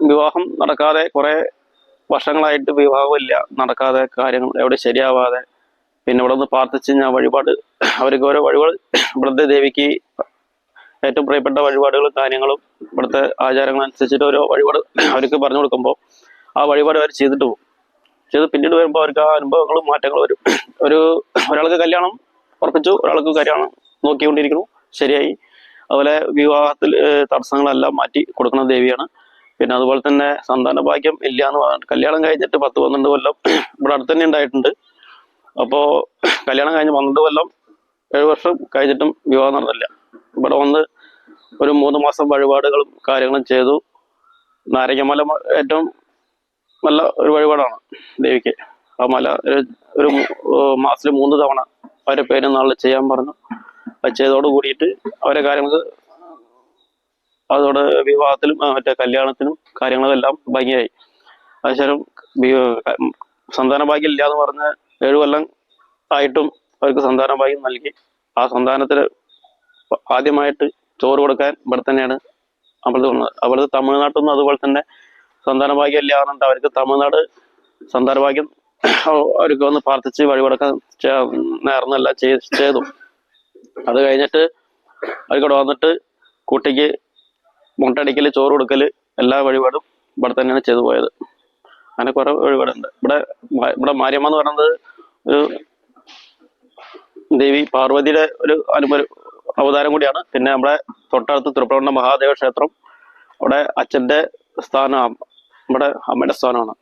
വിവാഹം നടക്കാതെ കുറെ വർഷങ്ങളായിട്ട് വിവാഹമില്ല. നടക്കാതെ കാര്യങ്ങൾ എവിടെ ശരിയാവാതെ. പിന്നെ ഇവിടെ നിന്ന് പ്രാർത്ഥിച്ച് ഞാൻ വഴിപാട് അവർക്ക് ഓരോ വഴിപാട് ഇവിടുത്തെ ദേവിക്ക് ഏറ്റവും പ്രിയപ്പെട്ട വഴിപാടുകളും കാര്യങ്ങളും ഇവിടുത്തെ ആചാരങ്ങൾ അനുസരിച്ചിട്ട് ഓരോ വഴിപാട് അവർക്ക് പറഞ്ഞു കൊടുക്കുമ്പോൾ ആ വഴിപാട് അവർ ചെയ്തിട്ട് പോകും. ചെയ്ത് പിന്നീട് വരുമ്പോൾ അവർക്ക് ആ അനുഭവങ്ങളും മാറ്റങ്ങളും വരും. ഒരു ഒരാൾക്ക് കല്യാണം ഉറപ്പിച്ചു ഒരാൾക്ക് കല്യാണം നോക്കിക്കൊണ്ടിരിക്കുന്നു. ശരിയായി. അതുപോലെ വിവാഹത്തിൽ തടസ്സങ്ങളെല്ലാം മാറ്റി കൊടുക്കുന്ന ദേവിയാണ്. പിന്നെ അതുപോലെ തന്നെ സന്താന ഭാഗ്യം ഇല്ല എന്ന് പറഞ്ഞിട്ട് കല്യാണം കഴിഞ്ഞിട്ട് പത്ത് പന്ത്രണ്ട് കൊല്ലം ഇവിടെ അടുത്ത് തന്നെ ഉണ്ടായിട്ടുണ്ട്. അപ്പോൾ കല്യാണം കഴിഞ്ഞ് പന്ത്രണ്ട് കൊല്ലം ഏഴ് വർഷം കഴിഞ്ഞിട്ടും വിവാഹം നടന്നില്ല. ഇവിടെ വന്ന് ഒരു മൂന്ന് മാസം വഴിപാടുകളും കാര്യങ്ങളും ചെയ്തു. നാരങ്ങമല ഏറ്റവും നല്ല ഒരു വഴിപാടാണ് ദേവിക്ക്. ആ മല ഒരു മാസത്തിൽ മൂന്ന് തവണ അവരെ പേര് നാളിൽ ചെയ്യാൻ പറഞ്ഞു. അത് കൂടിയിട്ട് അവരെ കാര്യങ്ങൾ അതോടെ വിവാഹത്തിലും മറ്റേ കല്യാണത്തിനും കാര്യങ്ങളെല്ലാം ഭംഗിയായി. അതിനുശേഷം സന്താന ഭാഗ്യം ഇല്ല എന്ന് പറഞ്ഞ ഏഴു കൊല്ലം ആയിട്ടും അവർക്ക് സന്താന ഭാഗ്യം നൽകി. ആ സന്താനത്തിന് ആദ്യമായിട്ട് ചോറ് കൊടുക്കാൻ ഇവിടെ തന്നെയാണ് അവിടുത്തെ അവിടുത്തെ തമിഴ്നാട്ടിൽ നിന്ന് അതുപോലെ തന്നെ സന്താന ഭാഗ്യം ഇല്ല പറഞ്ഞിട്ട് അവർക്ക് തമിഴ്നാട് സന്താന ഭാഗ്യം അവർക്ക് വന്ന് പ്രാർത്ഥിച്ച് വഴിപടക്കം നേർന്നല്ല ചെയ്ത്. അത് കഴിഞ്ഞിട്ട് അവർക്കിവിടെ വന്നിട്ട് കുട്ടിക്ക് മുട്ടടിക്കൽ ചോറ് കൊടുക്കൽ എല്ലാ വഴിപാടും ഇവിടെ തന്നെയാണ് ചെയ്തു പോയത്. അങ്ങനെ കുറെ വഴിപാടുണ്ട്. ഇവിടെ ഇവിടെ മാരിയമ്മ എന്ന് പറയുന്നത് ഒരു ദേവി പാർവതിയുടെ ഒരു അനുപ അവതാരം കൂടിയാണ്. പിന്നെ നമ്മുടെ തൊട്ടടുത്ത് തിരുപ്പുറം മഹാദേവ ക്ഷേത്രം അവിടെ അച്ഛന്റെ സ്ഥാനം നമ്മുടെ അമ്മയുടെ സ്ഥാനമാണ്.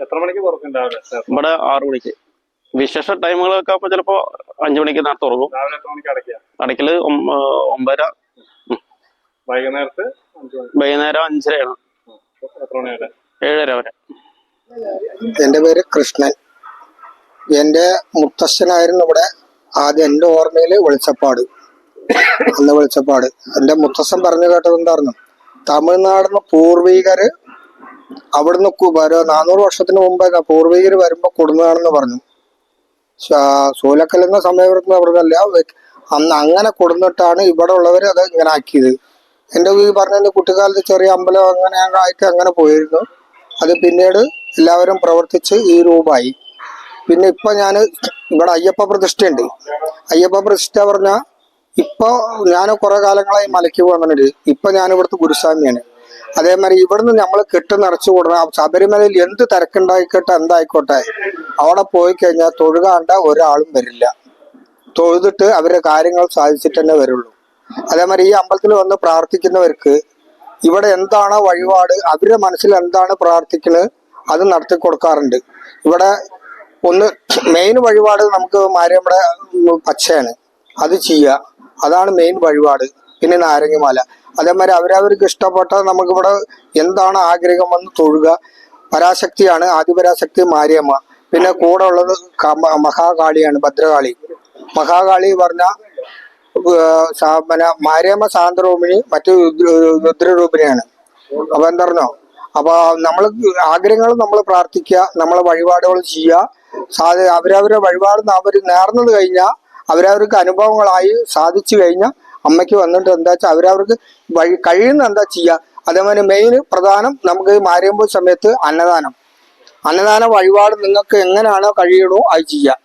എത്ര മണിക്ക് തുറക്കും രാവിലെ? ഇവിടെ ആറു മണിക്ക്. വിശേഷ ടൈമുകളൊക്കെ ആകുമ്പോൾ ചിലപ്പോ അഞ്ചു മണിക്ക് നേരത്തെ തുറക്കും. അടയ്ക്കൽ ഒമ്പര ഒമ്പതര. വൈകുന്നേരത്ത് വൈകുന്നേരം അഞ്ചരയാണ്. ഏഴര വരെ. എന്റെ പേര് കൃഷ്ണൻ. എന്റെ മുത്തശ്ശനായിരുന്നു ഇവിടെ ആദ്യം എന്റെ ഓർമ്മയിൽ വെളിച്ചപ്പാട്. അന്ന് വെളിച്ചപ്പാട്. എന്റെ മുത്തശ്ശൻ പറഞ്ഞു കേട്ടത് എന്തായിരുന്നു? തമിഴ്നാടിന്ന് പൂർവികര് അവിടുന്ന് നാനൂറ് വർഷത്തിന് മുമ്പ് പൂർവീകർ വരുമ്പോ കൊടുന്നതാണെന്ന് പറഞ്ഞു. സൂലക്കല്ലെന്ന സമയത്ത് അവിടുന്നല്ല. അന്ന് അങ്ങനെ കൊടുന്നിട്ടാണ് ഇവിടെ ഉള്ളവർ അത് ഇങ്ങനെ ആക്കിയത്. എന്റെ ഈ പറഞ്ഞ കുട്ടിക്കാലത്ത് ചെറിയ അമ്പലം അങ്ങനെ ആയിട്ട് അങ്ങനെ പോയിരുന്നു. അത് പിന്നീട് എല്ലാവരും പ്രവർത്തിച്ച് ഈ രൂപമായി. പിന്നെ ഇപ്പൊ ഞാൻ ഇവിടെ അയ്യപ്പ പ്രതിഷ്ഠയുണ്ട്. അയ്യപ്പ പ്രതിഷ്ഠ പറഞ്ഞ ഇപ്പൊ ഞാൻ കുറെ കാലങ്ങളായി മലയ്ക്ക് പോകുന്നുണ്ട് ഇപ്പൊ ഞാൻ ഇവിടുത്തെ ഗുരുസ്വാമിയാണ്. അതേമാതിരി ഇവിടുന്ന് നമ്മൾ കെട്ട് നിറച്ചു കൊടുക്കണം ശബരിമലയിൽ എന്ത് തിരക്കുണ്ടായിക്കോട്ടെ എന്തായിക്കോട്ടെ അവിടെ പോയി കഴിഞ്ഞാൽ തൊഴുകാണ്ട ഒരാളും വരില്ല. തൊഴുതിട്ട് അവരുടെ കാര്യങ്ങൾ സാധിച്ചിട്ട് തന്നെ വരുള്ളൂ. അതേമാതിരി ഈ അമ്പലത്തിൽ വന്ന് പ്രാർത്ഥിക്കുന്നവർക്ക് ഇവിടെ എന്താണ് വഴിപാട് അവരുടെ മനസ്സിൽ എന്താണ് പ്രാർത്ഥിക്കുന്നത് അത് നടത്തി കൊടുക്കാറുണ്ട്. ഇവിടെ ഒന്ന് മെയിൻ വഴിപാട് നമുക്ക് മാറിയ നമ്മുടെ പച്ചയാണ്. അത് ചെയ്യുക. അതാണ് മെയിൻ വഴിപാട്. പിന്നെ നാരങ്ങമാല. അതേമാതിരി അവരവർക്ക് ഇഷ്ടപ്പെട്ട നമുക്കിവിടെ എന്താണ് ആഗ്രഹം വന്ന് തൊഴുക. പരാശക്തിയാണ്. ആദിപരാശക്തി മാരിയമ്മ. പിന്നെ കൂടെ ഉള്ളത് മഹാകാളിയാണ് ഭദ്രകാളി. മഹാകാളി പറഞ്ഞ പിന്നെ മാരിയമ്മ ശാന്തരൂപിണി മറ്റു രുദ്ര- രുദ്രരൂപിണിയാണ്. അപ്പൊ എന്തറിഞ്ഞോ? അപ്പൊ നമ്മൾ ആഗ്രഹങ്ങൾ നമ്മൾ പ്രാർത്ഥിക്കുക നമ്മളെ വഴിപാടുകൾ ചെയ്യുക. സാധ അവരവരുടെ വഴിപാട് അവർ നേർന്നത് കഴിഞ്ഞാൽ അവരവർക്ക് അനുഭവങ്ങളായി സാധിച്ചു കഴിഞ്ഞാൽ അമ്മയ്ക്ക് വന്നിട്ട് എന്താ വെച്ചാൽ അവരവർക്ക് വഴി കഴിയുന്ന എന്താ ചെയ്യുക അതേപോലെ മെയിൻ പ്രധാനം നമുക്ക് മാറിയുമ്പോൾ സമയത്ത് അന്നദാനം. അന്നദാന വഴിപാട് നിങ്ങൾക്ക് എങ്ങനെയാണോ കഴിയണോ അത് ചെയ്യുക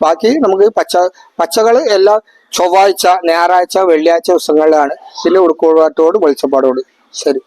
ബാക്കി നമുക്ക് പച്ച പച്ചകൾ എല്ലാ ചൊവ്വാഴ്ച ഞായറാഴ്ച വെള്ളിയാഴ്ച ദിവസങ്ങളിലാണ് പിന്നെ ഉടുക്കോടുപാട്ടോട് വെളിച്ചപ്പാടോട്. ശരി.